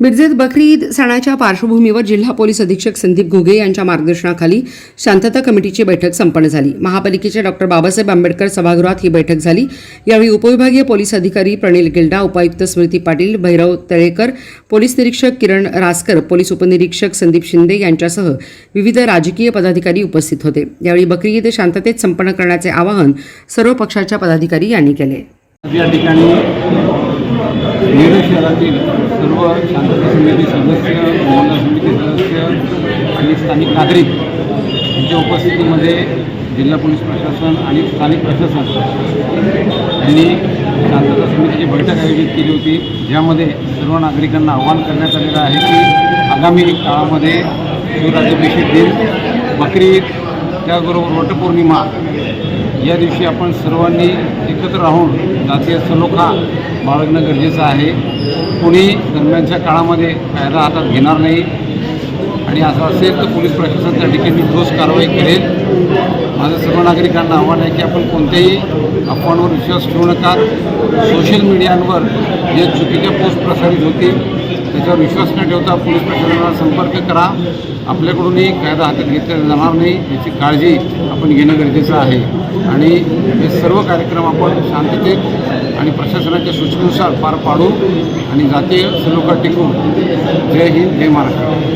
मिरजेत बकरी ईद सणाच्या पार्श्वभूमीवर जिल्हा पोलीस अधीक्षक संदीप घुगे यांच्या मार्गदर्शनाखाली शांतता कमिटीची बैठक संपन्न झाली. महापालिकेच्या डॉक्टर बाबासाहेब आंबेडकर सभागृहात ही बैठक झाली. यावेळी उपविभागीय पोलीस अधिकारी प्रणील गिल्डा उपायुक्त स्मृती पाटील भैरव तळेकर पोलीस निरीक्षक किरण रासकर पोलीस उपनिरीक्षक संदीप शिंदे यांच्यासह विविध राजकीय पदाधिकारी उपस्थित होते. यावेळी बकरी ईद शांततेत संपन्न करण्याचे आवाहन सर्व पक्षाच्या पदाधिकारी यांनी केले. नेहरू शहरातील सर्व शांतता समिती सदस्य मोहल्ला समिती सदस्य आणि स्थानिक नागरिक यांच्या उपस्थितीमध्ये जिल्हा पोलीस प्रशासन आणि स्थानिक प्रशासन यांनी शांतता समितीची बैठक आयोजित केली होती ज्यामध्ये सर्व नागरिकांना आवाहन करण्यात आलेलं आहे की आगामी काळामध्ये शिवराज्याभिषेक दिन बकरी ईद त्याचबरोबर वटपौर्णिमा या दिवशी आपण सर्वांनी एकत्र राहून जातीय सलोखा बाळगणं गरजेचं आहे. कोणी दरम्यानच्या काळामध्ये कायदा हातात घेणार नाही. आणि असं असेल तर पोलीस प्रशासन त्या ठिकाणी ठोस कारवाई करेल. माझं सर्व नागरिकांना आव्हान आहे की आपण कोणत्याही अफवांवर विश्वास ठेवू नका. सोशल मीडियांवर जे चुकीच्या पोस्ट प्रसारित होतील त्याच्यावर विश्वास न ठेवता पोलीस प्रशासनाला संपर्क करा. आपल्याकडूनही कायदा हातात घेतला जाणार नाही याची काळजी आपण घेणं गरजेचं आहे. आणि हे सर्व कार्यक्रम आपण शांततेत आणि प्रशासनाच्या सूचनेनुसार पार पाडू आणि जातीय सलोखा टिकू जय हिंद जय महाराष्ट्र.